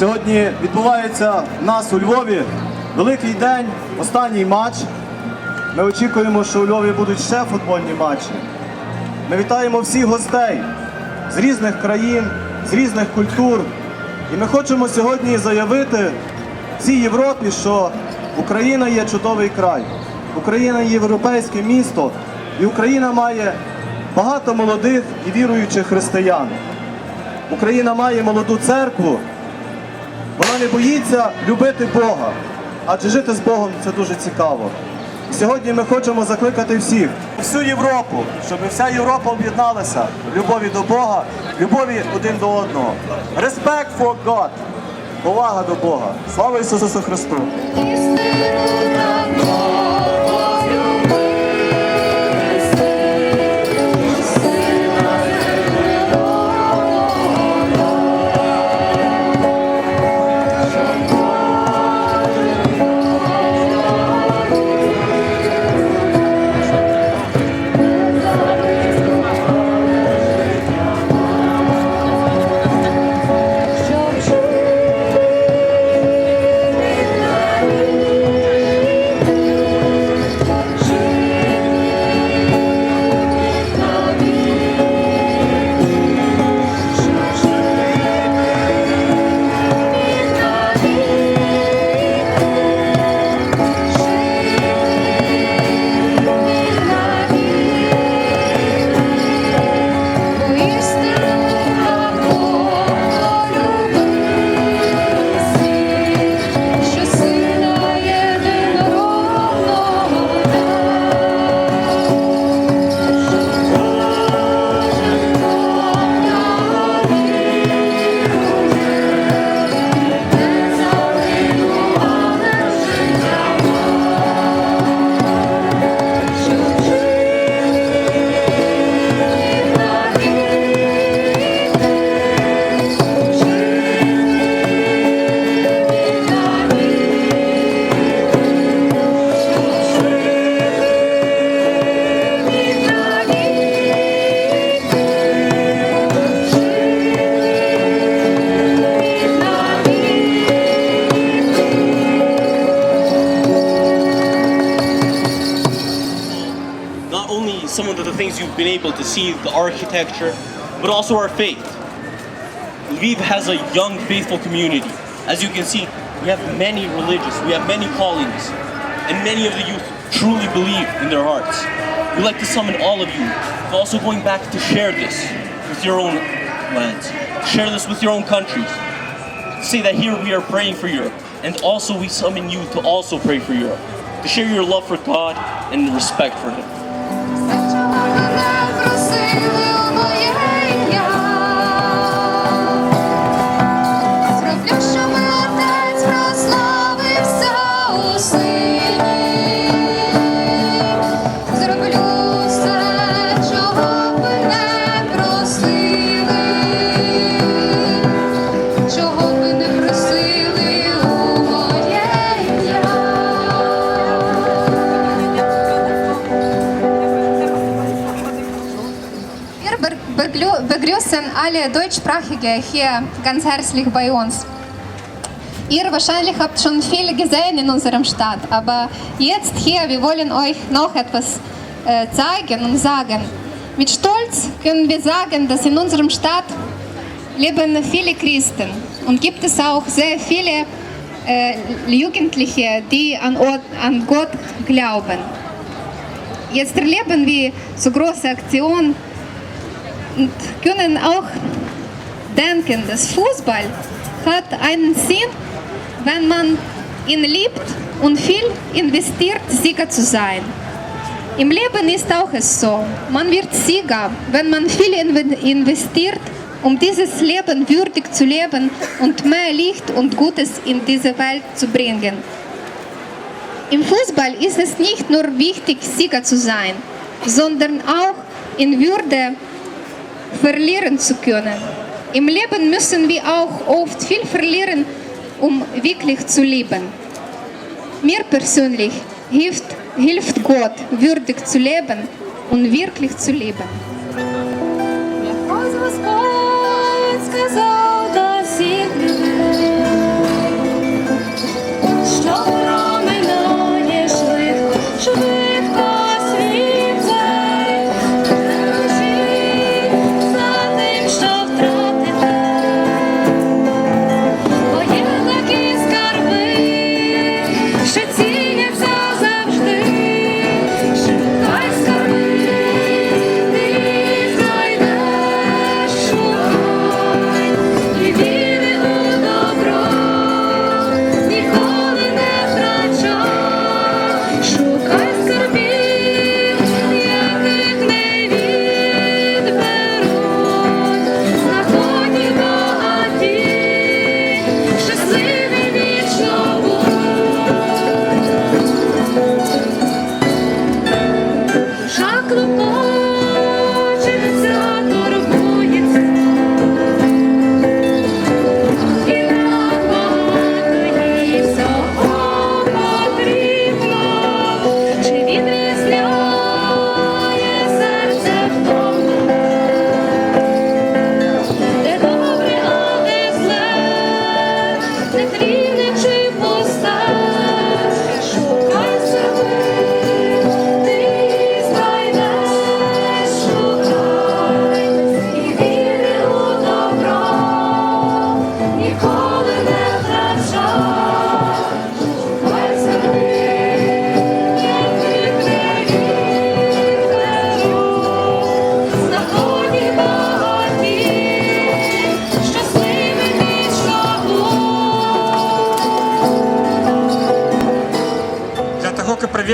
Сьогодні відбувається в нас у Львові великий день, останній матч. Ми очікуємо, що у Львові будуть ще футбольні матчі. Ми вітаємо всіх гостей з різних країн, з різних культур. І ми хочемо сьогодні заявити всій Європі, що Україна є чудовий край, Україна є європейське місто, і Україна має багато молодих і віруючих християн. Україна має молоду церкву, вона не боїться любити Бога, адже жити з Богом це дуже цікаво. Сьогодні ми хочемо закликати всіх, всю Європу, щоб вся Європа об'єдналася в любові до Бога, в любові один до одного. Respect for God. Повага до Бога. Слава Ісусу Христу! Things you've been able to see, the architecture, but also our faith. Lviv has a young, faithful community. As you can see, we have many religious, we have many callings, and many of the youth truly believe in their hearts. We'd like to summon all of you, also going back to share this with your own lands, share this with your own countries. Say that here we are praying for Europe, and also we summon you to also pray for Europe, to share your love for God and respect for Him. Alle Deutschsprachige hier ganz herzlich bei uns. Ihr wahrscheinlich habt schon viel gesehen in unserem Stadt, aber jetzt hier, wir wollen euch noch etwas äh, zeigen und sagen. Mit Stolz können wir sagen, dass in unserem Stadt leben viele Christen und gibt es auch sehr viele äh, Jugendliche, die an, an Gott glauben. Jetzt erleben wir so große Aktionen und können auch denken, dass Fußball hat einen Sinn, wenn man ihn liebt und viel investiert, Sieger zu sein. Im Leben ist auch es so. Man wird Sieger, wenn man viel inve- investiert, um dieses Leben würdig zu leben und mehr Licht und Gutes in diese Welt zu bringen. Im Fußball ist es nicht nur wichtig, Sieger zu sein, sondern auch in Würde verlieren zu können. Im Leben müssen wir auch oft viel verlieren, um wirklich zu lieben. Mir persönlich hilft, hilft Gott, würdig zu leben und wirklich zu lieben. Ось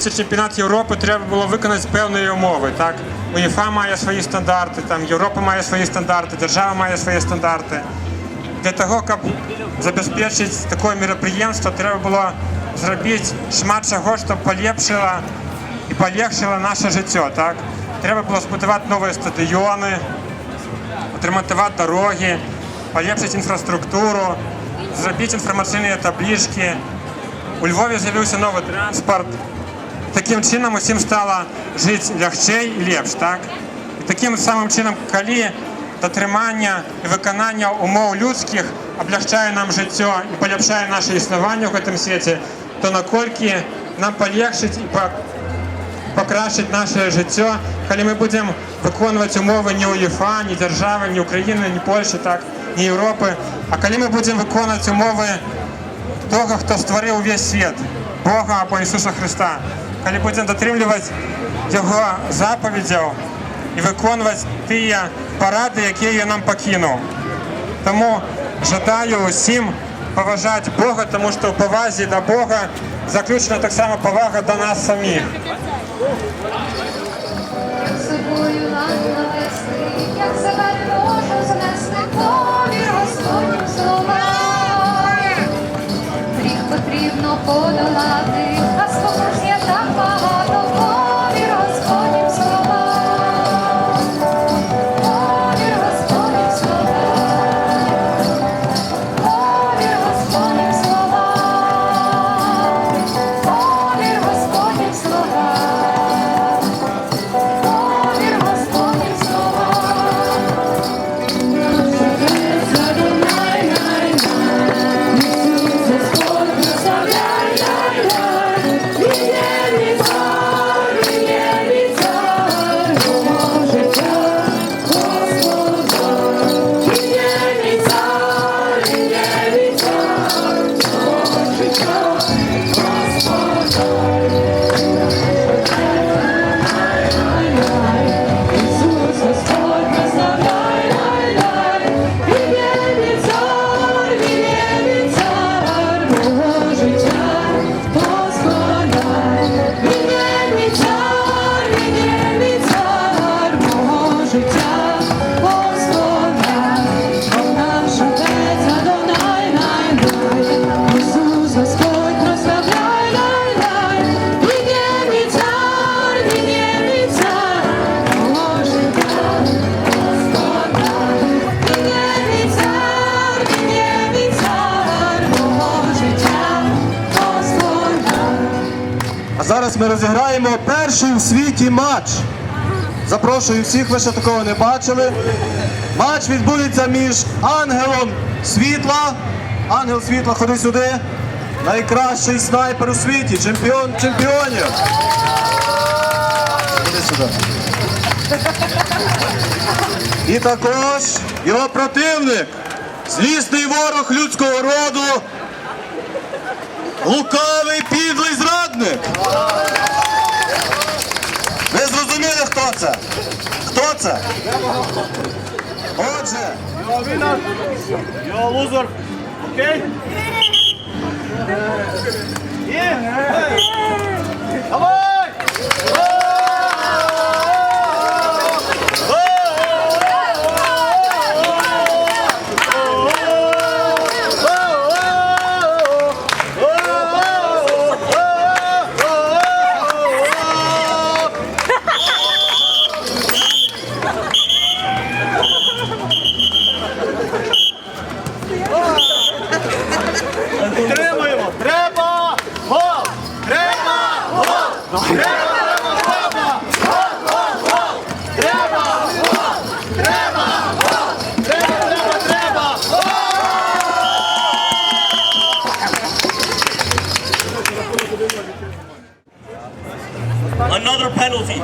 Провести чемпіонат Європи, треба було виконати певні умови. Так? УЄФА має свої стандарти, там, Європа має свої стандарти, держава має свої стандарти. Для того, щоб забезпечити таке мероприємство, треба було зробити шмат чого, щоб поліпшило і полегшило наше життя. Так? Треба було збудувати нові стадіони, отремонтувати дороги, поліпшити інфраструктуру, зробити інформаційні таблички. У Львові з'явився новий транспорт. Таким чином усім стало жити легче і лепше. Так? І таким самим чином, коли дотримання і виконання умов людських облегчає нам життя і поліпшає наше існування в цьому світі, то накольки нам полегшить і покращить наше життя, коли ми будемо виконувати умови ні УЄФА, ні держави, ні України, ні Польщі, так, ні Європи. А коли ми будемо виконувати умови того, хто створив увесь світ, Бога або Ісуса Христа, коли будемо дотримувати Його заповідей і виконувати ті поради, які Він нам покинув. Тому жадаю усім поважати Бога, тому що в повазі до Бога заключена так само повага до нас самих. Собою зараз ми розіграємо перший в світі матч. Запрошую всіх, ви ще такого не бачили. Матч відбудеться між ангелом світла. Ангел світла, ходи сюди. Найкращий снайпер у світі, чемпіон чемпіонів. Ходи сюди. І також його противник, злісний ворог людського роду, лукавий підлий зрадник. Ви зрозуміли, хто це? Хто це? Отже, його лузер. Окей? Another penalty.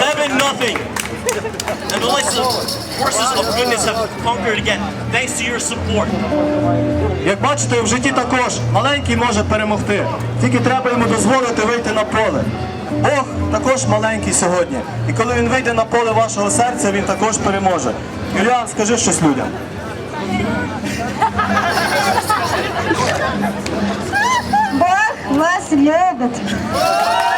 Seven nothing. And the lights of forces of goodness have conquered again, thanks to your support. Як бачите, в житті також маленький може перемогти. Тільки треба йому дозволити вийти на поле. Бог також маленький сьогодні. І коли він вийде на поле вашого серця, він також переможе. Юліан, скажи щось людям. Бог вас любить.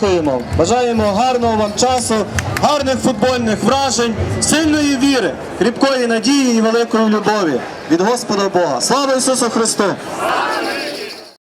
Дякуємо. Бажаємо гарного вам часу, гарних футбольних вражень, сильної віри, кріпкої надії і великої любові від Господа Бога. Слава Ісусу Христу!